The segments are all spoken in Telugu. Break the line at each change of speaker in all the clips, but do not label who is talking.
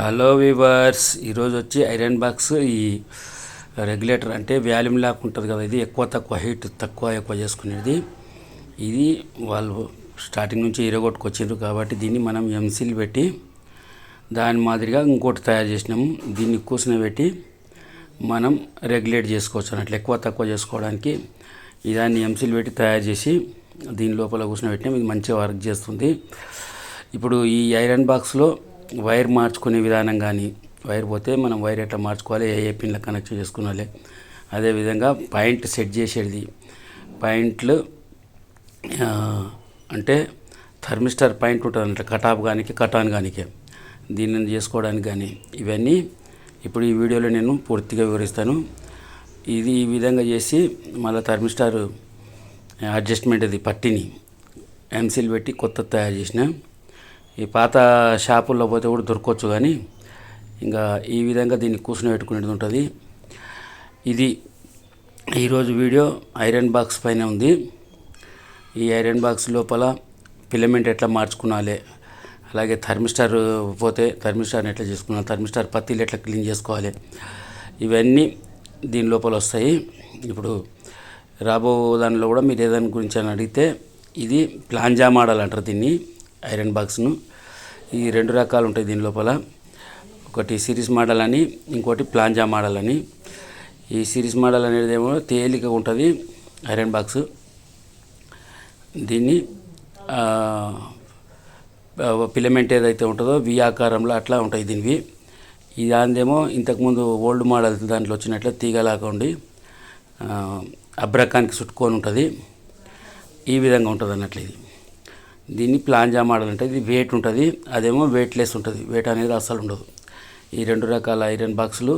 హలో వివర్స్ ఈరోజు వచ్చి ఐరన్ బాక్స్ ఈ రెగ్యులేటర్ అంటే వ్యాల్యూమ్ లాక్ ఉంటుంది కదా ఇది ఎక్కువ తక్కువ హీట్ తక్కువ ఎక్కువ చేసుకునేది. ఇది వాళ్ళు స్టార్టింగ్ నుంచి ఇరగొట్టుకొచ్చారు కాబట్టి దీన్ని మనం ఎంసీలు పెట్టి దాని మాదిరిగా ఇంకోటి తయారు చేసినాము. దీన్ని కూసిన పెట్టి మనం రెగ్యులేట్ చేసుకోవచ్చు అన్నట్లు ఎక్కువ తక్కువ చేసుకోవడానికి. ఈ దాన్ని ఎంసీలు పెట్టి తయారు చేసి దీని లోపల కూర్చుని పెట్టినాం ఇది మంచిగా వర్క్ చేస్తుంది. ఇప్పుడు ఈ ఐరన్ బాక్స్లో వైర్ మార్చుకునే విధానం కానీ వైర్ పోతే మనం వైర్ ఎట్లా మార్చుకోవాలి ఏ ఏ పిన్ల కనెక్ట్ చేసుకోవాలి అదేవిధంగా పాయింట్ సెట్ చేసేది. పాయింట్లు అంటే థర్మిస్టర్ పాయింట్ ఉంటుంది అంటే కటాప్ కానీ కటాన్ కానీకే దీన్ని చేసుకోవడానికి కానీ ఇవన్నీ ఇప్పుడు ఈ వీడియోలో నేను పూర్తిగా వివరిస్తాను. ఇది ఈ విధంగా చేసి మళ్ళీ థర్మిస్టార్ అడ్జస్ట్మెంట్ అది పట్టిని. ఎంసీల్ పెట్టి కొత్త తయారు చేసిన ఈ పాత షాపుల్లో పోతే కూడా దొరకవచ్చు కానీ ఇంకా ఈ విధంగా దీన్ని కూర్చుని పెట్టుకునేది ఉంటుంది. ఇది ఈరోజు వీడియో ఐరన్ బాక్స్ పైన ఉంది. ఈ ఐరన్ బాక్స్ లోపల ఫిలమెంట్ ఎట్లా మార్చుకునాలి అలాగే థర్మిస్టార్ పోతే థర్మిస్టార్ని ఎట్లా చేసుకున్నాలి థర్మిస్టార్ పత్తిలు ఎట్లా క్లీన్ చేసుకోవాలి ఇవన్నీ దీని లోపల వస్తాయి. ఇప్పుడు రాబో దానిలో కూడా మీరు ఏదాని గురించి అని అడిగితే ఇది ప్లాంజా మోడల్ అంటారు దీన్ని ఐరన్ బాక్స్ను. ఈ రెండు రకాలు ఉంటాయి దీని లోపల. ఒకటి సిరీస్ మోడల్ అని ఇంకోటి ప్లాంజా మోడల్ అని. ఈ సిరీస్ మోడల్ అనేది ఏమో తేలికగా ఉంటుంది ఐరన్ బాక్స్. దీన్ని ఫిలమెంట్ ఏదైతే ఉంటుందో వి ఆకారంలో అట్లా ఉంటాయి దీనివి. ఈ దానిదేమో ఇంతకుముందు ఓల్డ్ మోడల్ దాంట్లో వచ్చినట్లు తీగలాగా ఉండి అబ్రకానికి చుట్టుకొని ఉంటుంది. ఈ విధంగా ఉంటుంది అన్నట్లు ఇది. దీన్ని ప్లాంజా మోడల్ అంటే ఇది వెయిట్ ఉంటుంది అదేమో వెయిట్లెస్ ఉంటుంది. వెయిట్ అనేది అస్సలు ఉండదు. ఈ రెండు రకాల ఐరన్ బాక్సులు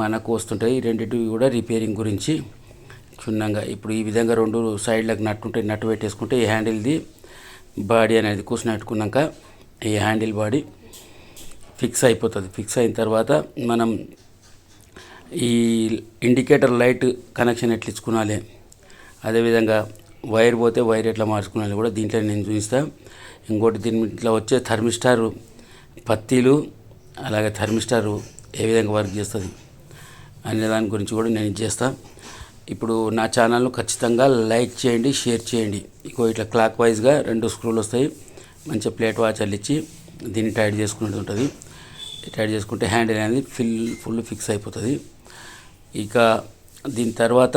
మనకు వస్తుంటాయి. ఈ రెండింటివి కూడా రిపేరింగ్ గురించి క్షుణ్ణంగా. ఇప్పుడు ఈ విధంగా రెండు సైడ్లకు నట్టు నట్టు పెట్టేసుకుంటే ఈ హ్యాండిల్ది బాడీ అనేది కూర్చుని పెట్టుకున్నాక ఈ హ్యాండిల్ బాడీ ఫిక్స్ అయిపోతుంది. ఫిక్స్ అయిన తర్వాత మనం ఈ ఇండికేటర్ లైట్ కనెక్షన్ ఎట్లా ఇచ్చుకోవాలి అదేవిధంగా వైర్ పోతే వైర్ ఎట్లా మార్చుకున్నాను కూడా దీంట్లో నేను చూపిస్తా. ఇంకోటి దీంట్లో వచ్చే థర్మిస్టార్ పత్తిలు అలాగే థర్మిస్టార్ ఏ విధంగా వర్క్ చేస్తుంది అనే దాని గురించి కూడా నేను చేస్తాను ఇప్పుడు నా ఛానల్ను ఖచ్చితంగా లైక్ చేయండి షేర్ చేయండి. ఇంకో ఇట్లా క్లాక్ వైజ్గా రెండు స్క్రూలు వస్తాయి. మంచిగా ప్లేట్ వాచర్లు ఇచ్చి దీన్ని టైట్ చేసుకునేది ఉంటుంది. టైట్ చేసుకుంటే హ్యాండిల్ అనేది ఫిల్ ఫుల్ ఫిక్స్ అయిపోతుంది. ఇక దీని తర్వాత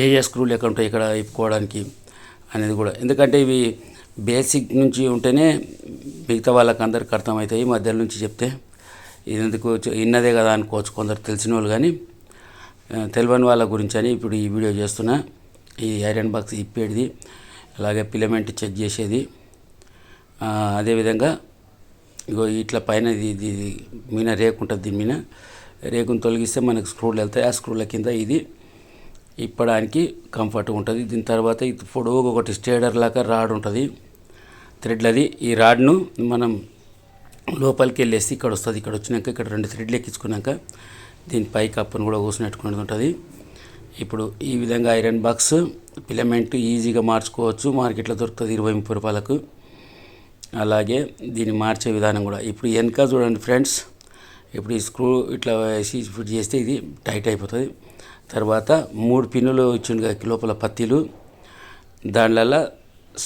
ఏ ఏ స్క్రూలు ఎక్కడ ఉంటాయి ఇక్కడ ఇప్పుకోవడానికి అనేది కూడా. ఎందుకంటే ఇవి బేసిక్ నుంచి ఉంటేనే మిగతా వాళ్ళకి అందరికి అర్థమవుతాయి మధ్యలో నుంచి చెప్తే. ఇది ఎందుకు ఇన్నదే కదా అనుకోవచ్చు కొందరు తెలిసిన వాళ్ళు కానీ తెలియని వాళ్ళ గురించి అని ఇప్పుడు ఈ వీడియో చేస్తున్నా. ఈ ఐరన్ బాక్స్ ఇప్పేది అలాగే పిలమెంట్ చెక్ చేసేది. అదేవిధంగా ఇగో ఇట్లా పైన ఇది ఇది మీన రేకు ఉంటుంది దీని మీద. రేకును తొలగిస్తే మనకు స్క్రూలు వెళ్తాయి. ఆ స్క్రూల కింద ఇది ఇప్పడానికి కంఫర్ట్గా ఉంటుంది. దీని తర్వాత ఇది పొడవుగా ఒకటి స్టేడర్ లాగా రాడ్ ఉంటుంది. థ్రెడ్లది. ఈ రాడ్ను మనం లోపలికి వెళ్ళేసి ఇక్కడ వస్తుంది ఇక్కడ వచ్చినాక ఇక్కడ రెండు థ్రెడ్లు ఎక్కించుకున్నాక దీని పై కప్పును కూడా కూసినట్టుకునేది ఉంటుంది. ఇప్పుడు ఈ విధంగా ఐరన్ బాక్స్ ఫిలమెంట్ ఈజీగా మార్చుకోవచ్చు. మార్కెట్లో దొరుకుతుంది ఇరవై ముప్పై రూపాయలకు. అలాగే దీన్ని మార్చే విధానం కూడా. ఇప్పుడు వెనక చూడండి ఫ్రెండ్స్. ఇప్పుడు ఈ స్క్రూ ఇట్లా వేసి ఫిట్ చేస్తే ఇది టైట్ అయిపోతుంది. తర్వాత మూడు పిన్నులు ఇచ్చిండు కదా లోపల పత్తిలు. దానివల్ల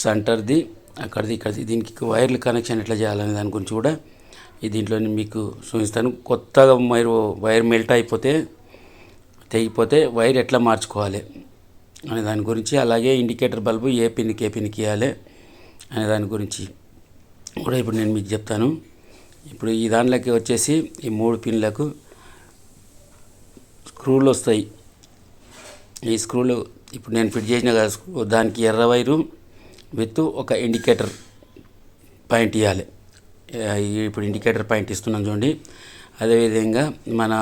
సెంటర్ది అక్కడిది ఇక్కడిది. దీనికి వైర్లు కనెక్షన్ ఎట్లా చేయాలనే దాని గురించి కూడా ఈ దీంట్లో మీకు చూపిస్తాను. కొత్తగా మీరు వైర్ మెల్ట్ అయిపోతే తెగిపోతే వైర్ ఎట్లా మార్చుకోవాలి అనే దాని గురించి అలాగే ఇండికేటర్ బల్బు ఏ పిన్కి ఏ పిన్కి ఇవ్వాలి అనే దాని గురించి కూడా ఇప్పుడు నేను మీకు చెప్తాను. ఇప్పుడు ఈ దానిలోకి వచ్చేసి ఈ మూడు పిన్లకు స్క్రూలు వస్తాయి. ఈ స్క్రూలు ఇప్పుడు నేను ఫిట్ చేసిన దానికి ఎర్ర వైరు విత్ ఒక ఇండికేటర్ పాయింట్ ఇవ్వాలి ఇప్పుడు ఇండికేటర్ పాయింట్ ఇస్తున్నాం చూడండి. అదేవిధంగా మన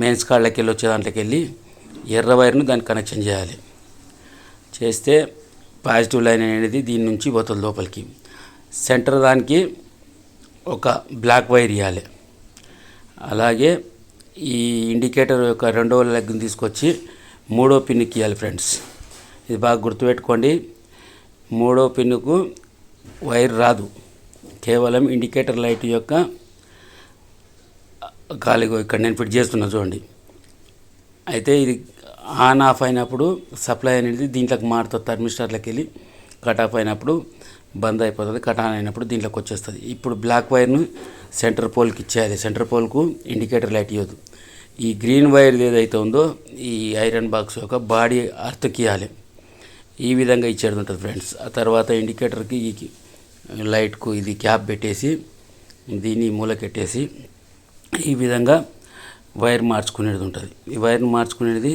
మెయిన్స్ కాళ్ళకి వెళ్ళి వచ్చే దాంట్లోకి వెళ్ళి ఎర్ర వైర్ను దానికి కనెక్షన్ చేయాలి. చేస్తే పాజిటివ్ లైన్ అనేది దీని నుంచి పోతుంది లోపలికి. సెంటర్ దానికి ఒక బ్లాక్ వైర్ ఇవ్వాలి అలాగే ఈ ఇండికేటర్ యొక్క రెండవ లెగ్ని తీసుకొచ్చి మూడో పిన్కి ఇవ్వాలి ఫ్రెండ్స్. ఇది బాగా గుర్తుపెట్టుకోండి. మూడో పిన్నుకు వైర్ రాదు. కేవలం ఇండికేటర్ లైట్ యొక్క గాలిగో ఇక్కడ నేను ఫిట్ చేస్తున్నా చూడండి. అయితే ఇది ఆన్ ఆఫ్ అయినప్పుడు సప్లై అనేది దీంట్లోకి మారుతుంది. థర్మిస్టార్లోకి వెళ్ళి కట్ ఆఫ్ అయినప్పుడు బంద్ అయిపోతుంది. కట్ ఆన్ అయినప్పుడు దీంట్లోకి వచ్చేస్తుంది. ఇప్పుడు బ్లాక్ వైర్ను సెంటర్ పోల్కి ఇచ్చేయాలి. సెంటర్ పోల్కు ఇండికేటర్ లైట్ ఇవ్వదు ఈ గ్రీన్ వైర్ ఏదైతే ఉందో ఈ ఐరన్ బాక్స్ యొక్క బాడీ అర్థకి ఇవ్వాలి ఈ విధంగా ఇచ్చేది ఉంటుంది ఫ్రెండ్స్. ఆ తర్వాత ఇండికేటర్కి ఈ లైట్కు ఇది క్యాప్ పెట్టేసి దీన్ని మూలకెట్టేసి ఈ విధంగా వైర్ మార్చుకునేది ఉంటుంది. ఈ వైర్ని మార్చుకునేది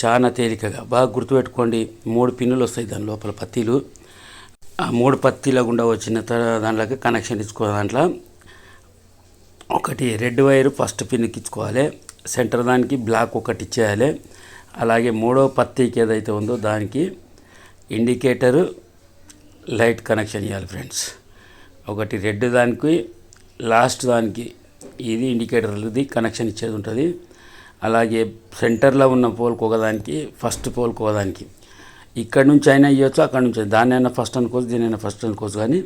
చాలా తేలికగా. బాగా గుర్తుపెట్టుకోండి మూడు పిన్నులు వస్తాయి దాని లోపల పత్తీలు. ఆ మూడు పత్తీల గుండా వచ్చిన తర్వాత దాంట్లోకి కనెక్షన్ ఇచ్చుకో దాంట్లో ఒకటి రెడ్ వైర్ ఫస్ట్ పిన్కి ఇచ్చుకోవాలి. సెంటర్ దానికి బ్లాక్ ఒకటి ఇచ్చేయాలి. అలాగే మూడో పత్తికి ఏదైతే ఉందో దానికి ఇండికేటరు లైట్ కనెక్షన్ ఇవ్వాలి ఫ్రెండ్స్. ఒకటి రెడ్ దానికి లాస్ట్ దానికి ఇది ఇండికేటర్ది కనెక్షన్ ఇచ్చేది ఉంటుంది. అలాగే సెంటర్లో ఉన్న పోల్కి ఒకదానికి ఫస్ట్ పోల్కి ఒకదానికి. ఇక్కడ నుంచి అయినా ఇవ్వచ్చు అక్కడ నుంచి దాన్ని అయినా ఫస్ట్ అనుకోవచ్చు దీనైనా ఫస్ట్ అనుకోవచ్చు కానీ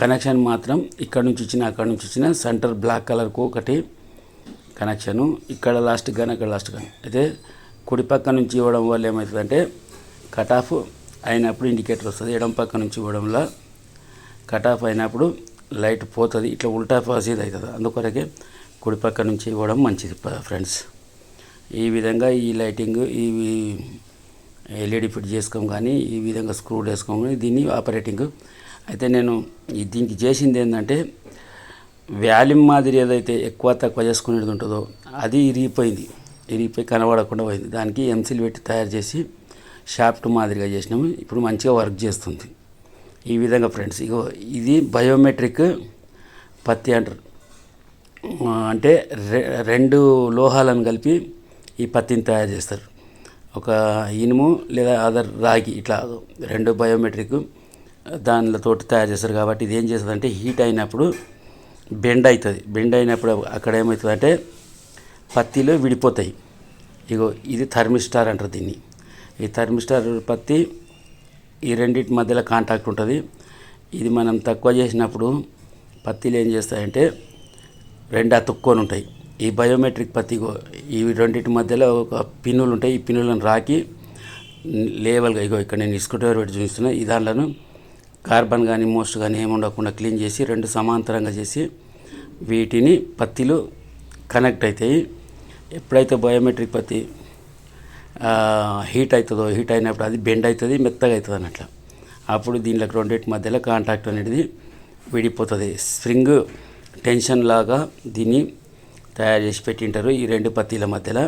కనెక్షన్ మాత్రం ఇక్కడ నుంచి ఇచ్చిన అక్కడ నుంచి ఇచ్చిన సెంటర్ బ్లాక్ కలర్కు ఒకటి కనెక్షను ఇక్కడ లాస్ట్ కానీ అక్కడ లాస్ట్ కానీ అయితే కుడి పక్క నుంచి ఇవ్వడం వల్ల ఏమవుతుందంటే కట్ ఆఫ్ అయినప్పుడు ఇండికేటర్ వస్తుంది ఎడం పక్క నుంచి ఇవ్వడం వల్ల కట్ ఆఫ్ అయినప్పుడు లైట్ పోతుంది ఇట్లా ఉల్టా పాసేది అవుతుంది అందుకొరకే కుడి పక్క నుంచి ఇవ్వడం మంచిది ఫ్రెండ్స్ ఈ విధంగా ఈ లైటింగ్ ఇవి ఎల్ఈడి ఫిట్ చేసుకోం కానీ ఈ విధంగా స్క్రూ వేసుకోం కానీ దీన్ని ఆపరేటింగ్ అయితే నేను ఈ దీనికి చేసింది ఏంటంటే వ్యాల్యూమ్ మాదిరి ఏదైతే ఎక్కువ తక్కువ చేసుకునేది ఉంటుందో అది ఇరిగిపోయింది. ఇరిగిపోయి కనబడకుండా పోయింది. దానికి ఎంసీలు పెట్టి తయారు చేసి షాఫ్ట్ మాదిరిగా చేసినాము. ఇప్పుడు మంచిగా వర్క్ చేస్తుంది. ఈ విధంగా ఫ్రెండ్స్ ఇగో ఇది బయోమెట్రిక్ పత్తి అంటారు. అంటే రె రెండు లోహాలను కలిపి ఈ పత్తిని తయారు చేస్తారు. ఒక ఇనుము లేదా అదర్ రాగి ఇట్లా రెండు బయోమెట్రిక్ దానితోటి తయారు చేస్తారు. కాబట్టి ఇది ఏం చేస్తుంది అంటే హీట్ అయినప్పుడు బెండ్ అవుతుంది. బెండ్ అయినప్పుడు అక్కడ ఏమవుతుందంటే పత్తిలో విడిపోతాయి. ఇగో ఇది థర్మిస్టార్ అంటారు దీన్ని. ఈ థర్మిస్టార్ పత్తి ఈ రెండింటి మధ్యలో కాంటాక్ట్ ఉంటుంది. ఇది మనం తక్కువ చేసినప్పుడు పత్తిలు ఏం చేస్తాయంటే రెండు అతుక్కొని ఉంటాయి. ఈ బయోమెట్రిక్ పత్తిగో ఈ రెండింటి మధ్యలో ఒక పిన్నులు ఉంటాయి. ఈ పిన్నులను రాకి లేవల్గా ఇగో ఇక్కడ నేను ఇస్కూటర్ పెట్టి చూపిస్తున్నా. ఈ దాంట్లను కార్బన్ కానీ మోస్ట్ కానీ ఏమి ఉండకుండా క్లీన్ చేసి రెండు సమాంతరంగా చేసి వీటిని పత్తిలు కనెక్ట్ అవుతాయి ఎప్పుడైతే బయోమెట్రిక్ పత్తి హీట్ అవుతుందో హీట్ అయినప్పుడు అది బెండ్ అవుతుంది మెత్తగా అవుతుంది అన్నట్లు. అప్పుడు దీంట్లోకి రెండింటి మధ్యలో కాంటాక్ట్ అనేది విడిపోతుంది. స్ప్రింగ్ టెన్షన్ లాగా దీన్ని తయారు చేసి పెట్టింటారు ఈ రెండు పత్తిల మధ్యలో.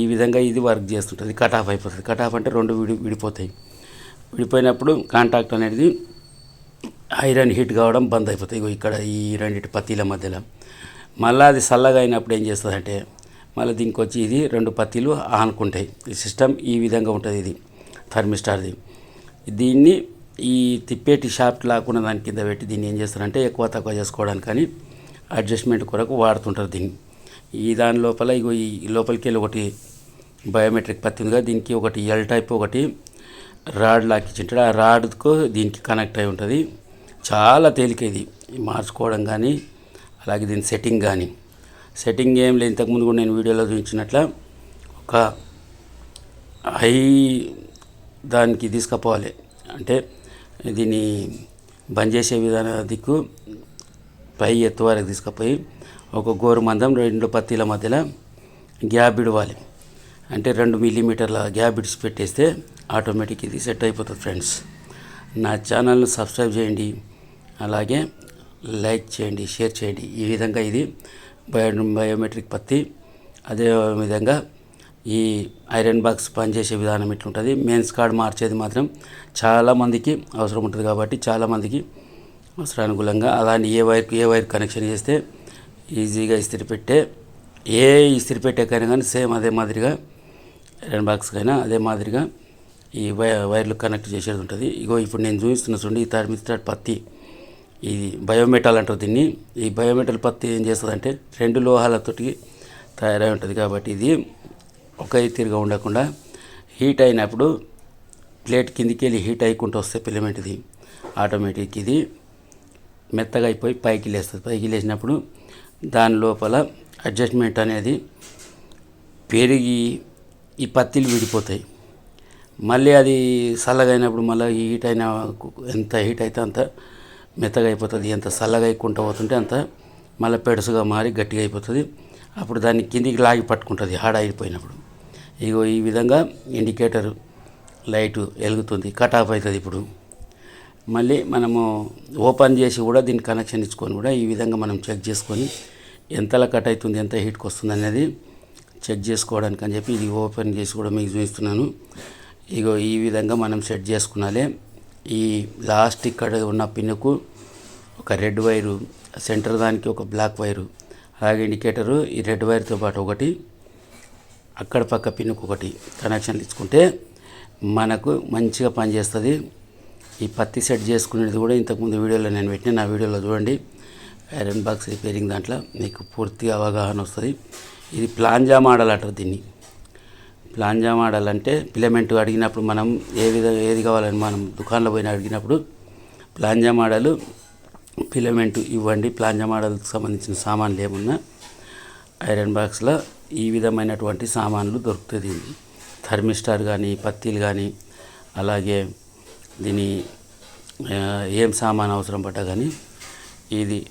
ఈ విధంగా ఇది వర్క్ చేస్తుంటుంది. కట్ ఆఫ్ అయిపోతుంది. కట్ ఆఫ్ అంటే రెండు విడి విడిపోతాయి. విడిపోయినప్పుడు కాంటాక్ట్ అనేది ఐరన్ హీట్ కావడం బంద్ అయిపోతాయి. ఇక్కడ ఈ రెండింటి పత్తిల మధ్యలో. మళ్ళీ అది చల్లగా అయినప్పుడు ఏం చేస్తుందంటే మళ్ళీ దీనికి వచ్చి ఇది రెండు పత్తిలు ఆనుకుంటాయి. ఈ సిస్టమ్ ఈ విధంగా ఉంటుంది ఇది థర్మిస్టార్ది. దీన్ని ఈ తిప్పేటి షాఫ్ట్ లాక్కున్న దాని కింద పెట్టి దీన్ని ఏం చేస్తారంటే ఎక్కువ తక్కువ చేసుకోవడానికి కానీ అడ్జస్ట్మెంట్ కొరకు వాడుతుంటారు దీన్ని. ఈ దాని లోపల ఇగో ఈ లోపలికి వెళ్ళి ఒకటి బయోమెట్రిక్ పత్తి ఉందిగా దీనికి ఒకటి ఎల్ టైప్ ఒకటి రాడ్ లాక్కిచ్చింటాడు ఆ రాడ్కు దీనికి కనెక్ట్ అయి ఉంటుంది. చాలా తేలిక ఇది మార్చుకోవడం కానీ అలాగే దీని సెట్టింగ్ కానీ సెట్టింగ్ ఏం లేదు. ఇంతకుముందు కూడా నేను వీడియోలో చూపించినట్ల ఒక హై దానికి తీసుకుపోవాలి. అంటే దీన్ని బంద్ చేసే విధాన దిక్కు పై ఎత్తు వరకు తీసుకుపోయి ఒక గోరు మందం రెండు పత్తిల మధ్యలో గ్యాప్ ఇడవాలి. అంటే రెండు మిల్లీమీటర్ల గ్యాప్ ఇడిచి పెట్టేస్తే ఆటోమేటిక్ ఇది సెట్ అయిపోతుంది ఫ్రెండ్స్. నా ఛానల్ను సబ్స్క్రైబ్ చేయండి. అలాగే లైక్ చేయండి షేర్ చేయండి. ఈ విధంగా ఇది బయో బయోమెట్రిక్ పత్తి. అదే విధంగా ఈ ఐరన్ బాక్స్ పనిచేసే విధానం ఇట్లుంటుంది. మెయిన్స్ కార్డ్ మార్చేది మాత్రం చాలామందికి అవసరం ఉంటుంది కాబట్టి చాలామందికి అవసరానుకూలంగా అలాంటి ఏ వైర్కి ఏ వైర్ కనెక్షన్ చేస్తే ఈజీగా ఇస్త్రీ పెట్టే ఏ ఇస్త్రీ పెట్టేకైనా కానీ సేమ్ అదే మాదిరిగా ఐరన్ బాక్స్కైనా అదే మాదిరిగా ఈ వై వైర్లు కనెక్ట్ చేసేది ఉంటుంది. ఇగో ఇప్పుడు నేను చూపిస్తున్న చూడండి ఈ థర్మిస్టార్ పత్తి ఇది బయోమెటల్ అంటారు దీన్ని. ఈ బయోమెటల్ పత్తి ఏం చేస్తుందంటే రెండు లోహాలతోటి తయారై ఉంటుంది కాబట్టి ఇది ఒక తీరుగా ఉండకుండా హీట్ అయినప్పుడు ప్లేట్ కిందికి వెళ్ళి హీట్ అయ్యకుండా వస్తే ఫిలమెంట్ ఇది. ఆటోమేటిక్ ఇది మెత్తగా అయిపోయి పైకి లేస్తుంది. పైకి లేచినప్పుడు దాని లోపల అడ్జస్ట్మెంట్ అనేది పెరిగి ఈ పత్తిలు విడిపోతాయి. మళ్ళీ అది చల్లగా అయినప్పుడు మళ్ళీ హీట్ అయిన ఎంత హీట్ అయితే అంత మెత్తగా అయిపోతుంది ఎంత చల్లగా అయికుంటా పోతుంటే అంత మళ్ళీ పెడుసుగా మారి గట్టిగా అయిపోతుంది. అప్పుడు దాన్ని కిందికి లాగి పట్టుకుంటుంది హాడ అయిపోయినప్పుడు. ఇగో ఈ విధంగా ఇండికేటర్ లైట్ వెలుగుతుంది కట్ ఆఫ్ అవుతుంది ఇప్పుడు. మళ్ళీ మనము ఓపెన్ చేసి కూడా దీన్ని కనెక్షన్ ఇచ్చుకొని కూడా ఈ విధంగా మనం చెక్ చేసుకొని ఎంతలా కట్ అవుతుంది ఎంత హీట్కి వస్తుంది అనేది చెక్ చేసుకోవడానికి అని చెప్పి ఇది ఓపెన్ చేసి కూడా మీకు చూపిస్తున్నాను. ఇగో ఈ విధంగా మనం సెట్ చేసుకున్నాలి. ఈ లాస్ట్ ఇక్కడ ఉన్న పిన్నుకు ఒక రెడ్ వైరు సెంటర్ దానికి ఒక బ్లాక్ వైరు అలాగే ఇండికేటరు ఈ రెడ్ వైర్తో పాటు ఒకటి అక్కడ పక్క పిన్నుకు ఒకటి కనెక్షన్లు ఇచ్చుకుంటే మనకు మంచిగా పనిచేస్తుంది. ఈ పత్తి సెట్ చేసుకునేది కూడా ఇంతకుముందు వీడియోలో నేను పెట్టిన నా వీడియోలో చూడండి. ఐరన్ బాక్స్ రిపేరింగ్ దాంట్లో మీకు పూర్తిగా అవగాహన వస్తుంది. ఇది ప్లాంజా మోడల్ అంటారు దీన్ని. ప్లాంజా మోడల్ అంటే ఫిలమెంట్ అడిగినప్పుడు మనం ఏ విధంగా ఏది కావాలని మనం దుకాణంలో పోయిన అడిగినప్పుడు ప్లాంజా ఆడలు ఫిలమెంట్ ఇవ్వండి. ప్లాంజా మోడల్కి సంబంధించిన సామాన్లు ఏమున్నా ఐరన్ బాక్స్లో ఈ విధమైనటువంటి సామాన్లు దొరుకుతుంది. థర్మిస్టార్ కానీ పత్తిలు కానీ అలాగే దీని ఏం సామాన్ అవసరం పడ్డా కానీ ఇది